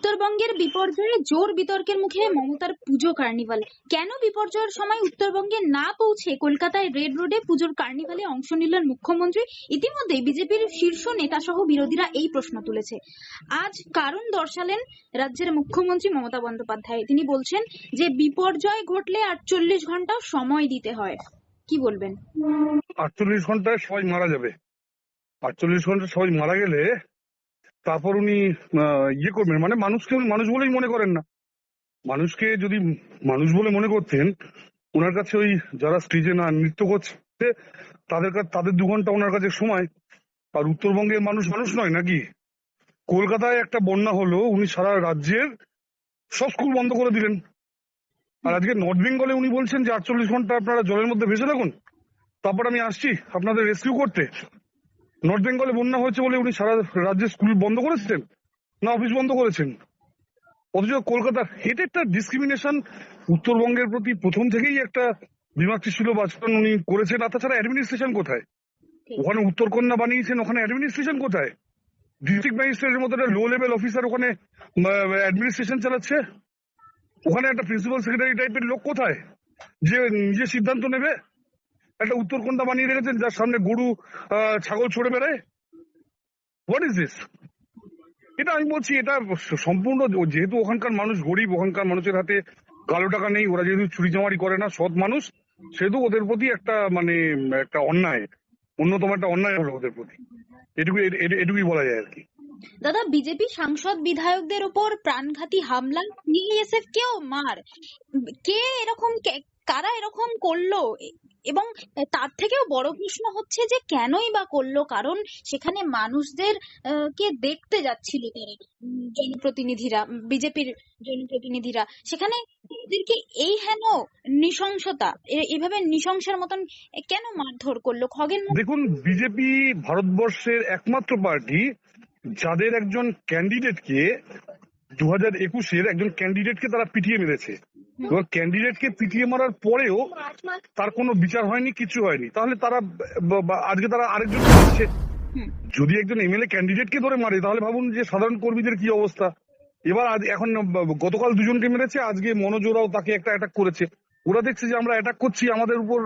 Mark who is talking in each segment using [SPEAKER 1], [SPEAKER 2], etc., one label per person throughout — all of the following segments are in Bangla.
[SPEAKER 1] উত্তরবঙ্গের বিপর্যয়ে জোর বিতর্কের মুখে মমতার পুজো কার্নিভাল। কেন বিপর্যয়ের সময় উত্তরবঙ্গে না পৌঁছে কলকাতায় রেড রোডে পুজোর কার্নিভালে অংশ নিলেন মুখ্যমন্ত্রী? ইতিমধ্যে বিজেপির শীর্ষ নেতা সহ বিরোধীরা এই প্রশ্ন তুলেছে। আজ কারণ দর্শালেন রাজ্যের মুখ্যমন্ত্রী মমতা বন্দ্যোপাধ্যায়। তিনি বলছেন যে, বিপর্যয় ঘটলে আটচল্লিশ ঘণ্টা সময় দিতে হয়। কি বলবেন?
[SPEAKER 2] আটচল্লিশ ঘন্টায় সবাই মারা যাবে। আটচল্লিশ ঘন্টায় সবাই মারা গেলে তারপর উনি ইয়ে করবেন মানে মানুষকে মানুষ বলেই মনে করেন না। মানুষকে যদি মানুষ বলে মনে করতেন, ওনার কাছে ওই যারা স্টেজে না, নৃত্য করছে, তাদের তাদের দু ঘণ্টা ওনার কাছে সময়। আর উত্তরবঙ্গের মানুষ মানুষ নয় নাকি? কলকাতায় একটা বন্যা হলো, উনি সারা রাজ্যের সব স্কুল বন্ধ করে দিলেন। আর আজকে নর্থ বেঙ্গলে উনি বলছেন যে আটচল্লিশ ঘণ্টা আপনারা জলের মধ্যে ভেসে থাকুন। তারপর আমি আসছি আপনাদের রেস্কিউ করতে। নর্থ বেঙ্গলে বন্যা হয়েছে বলে উনি সারা রাজ্যে স্কুল বন্ধ করেছেন না অফিস বন্ধ করেছেন? অথচ কলকাতার এটা একটা ডিসক্রিমিনেশন উত্তরবঙ্গের প্রতি প্রথম থেকেই একটা বিমাতৃশীল আচরণ উনি করেছেন। আর তাছাড়া অ্যাডমিনিস্ট্রেশন কোথায়? ওখানে উত্তরকন্যা বানিয়েছেন ওখানে অ্যাডমিনিস্ট্রেশন কোথায়? ডিস্ট্রিক্ট ম্যাজিস্ট্রেটের মতো একটা লো লেভেল অফিসার ওখানে অ্যাডমিনিস্ট্রেশন চালাচ্ছে? ওখানে একটা প্রিন্সিপাল সেক্রেটারি টাইপের লোক কোথায়? যে নিজে সিদ্ধান্ত নেবে? একটা উত্তরকন্যা বানিয়ে রেখেছেন, যার সামনে গরু ছাগল ছড়ে বেড়ায়? হোয়াট ইজ দিস এটা আমি বলছি, এটা সম্পূর্ণ যেহেতু ওখানকার মানুষ গরিব, ওখানকার মানুষের হাতে কালো টাকা নেই, ওরা যেহেতু চুরি চামারি করে না, সৎ মানুষ, সেহেতু ওদের প্রতি একটা মানে একটা অন্যায়, অন্যতম একটা অন্যায় হলো ওদের প্রতি। এটুকু এটুকুই বলা যায় আর কি।
[SPEAKER 1] দাদা, বিজেপি সাংসদ বিধায়কদের উপর প্রাণঘাতী হামলা বিএসএফ কেও মার। কে এরকম কারা এরকম করল? এবং তার থেকেও বড় প্রশ্ন হচ্ছে যে কেনই বা করল? কারণ সেখানে মানুষদের কে দেখতে যাচ্ছিল তারা জনপ্রতিনিধিরা, বিজেপির জনপ্রতিনিধিরা। সেখানে ওদেরকে এই হেন নৃশংসতা এভাবে নৃশংসের মতন কেন মারধর করল? খগেন
[SPEAKER 2] দেখুন, বিজেপি ভারতবর্ষের একমাত্র পার্টি যাদের একজন ক্যান্ডিডেটকে দু হাজার একুশের একজন ক্যান্ডিডেটকে তারা পিটিয়ে মেরেছে। এবার ক্যান্ডিডেটকে পিটিয়ে মারার পরেও তার কোনো বিচার হয়নি কিছু হয়নি। তাহলে তারা আজকে তারা আরেকজন মারছে যদি একজন এমএলএ ক্যান্ডিডেটকে ধরে মারে তাহলে ভাবুন যে সাধারণ কর্মীদের কি অবস্থা। এবার আজ এখন গতকাল দুজনকে মেরেছে আজকে মনোজোরাও তাকে একটা অ্যাটাক করেছে। ওরা দেখছে যে আমরা অ্যাটাক করছি আমাদের উপর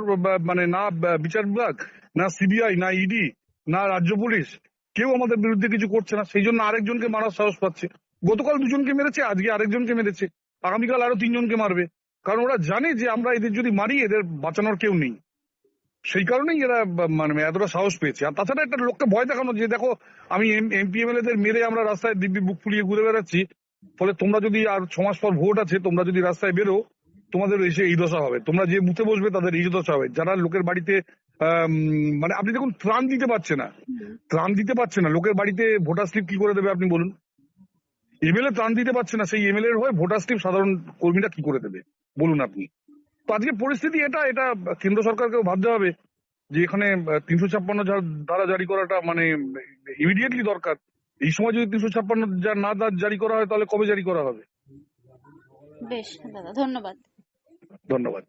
[SPEAKER 2] মানে না বিচার বিভাগ না সিবিআই না ইডি না রাজ্য পুলিশ। কেউ আমাদের বিরুদ্ধে কিছু করছে না। সেই জন্য আরেকজনকে মারার সাহস পাচ্ছে। গতকাল দুজনকে মেরেছে আজকে আরেকজনকে মেরেছে। আগামীকাল আরও তিনজনকে মারবে। কারণ ওরা জানে যে আমরা এদের যদি মারি এদের বাঁচানোর কেউ নেই। সেই কারণেই এরা মানে এতটা সাহস পেয়েছে। আর তাছাড়া একটা লোককে ভয় দেখানো যে দেখো আমি এমপি এমএলএ দের মেরে আমরা রাস্তায় দিব্যি বুক ফুলিয়ে ঘুরে বেড়াচ্ছি। ফলে তোমরা যদি আর ছ মাস পর ভোট আছে তোমরা যদি রাস্তায় বেরো তোমাদের এসে এই দশা হবে। তোমরা যে মুখে বসবে তাদের এই দশা হবে। যারা লোকের বাড়িতে মানে আপনি দেখুন ত্রাণ দিতে পারছে না। ত্রাণ দিতে পারছে না। লোকের বাড়িতে ভোটার স্লিপ কি করে দেবে আপনি বলুন। এমএলএ ত্রাণ দিতে পারছে না সেই এমএলএ এর হয়ে ভোটার স্লিপ সাধারণ কর্মীরা কি করে দেবে? বলুন আপনি। তো আজকে পরিস্থিতি এটা এটা কেন্দ্র সরকারকেও ভাবতে হবে যে এখানে তিনশো ছাপ্পান্ন ধারা জারি করাটা মানে ইমিডিয়েটলি দরকার। এই সময় যদি তিনশো ছাপ্পান্ন না জারি করা হয় তাহলে কবে জারি করা হবে?
[SPEAKER 1] বেশ দাদা ধন্যবাদ।
[SPEAKER 2] ধন্যবাদ।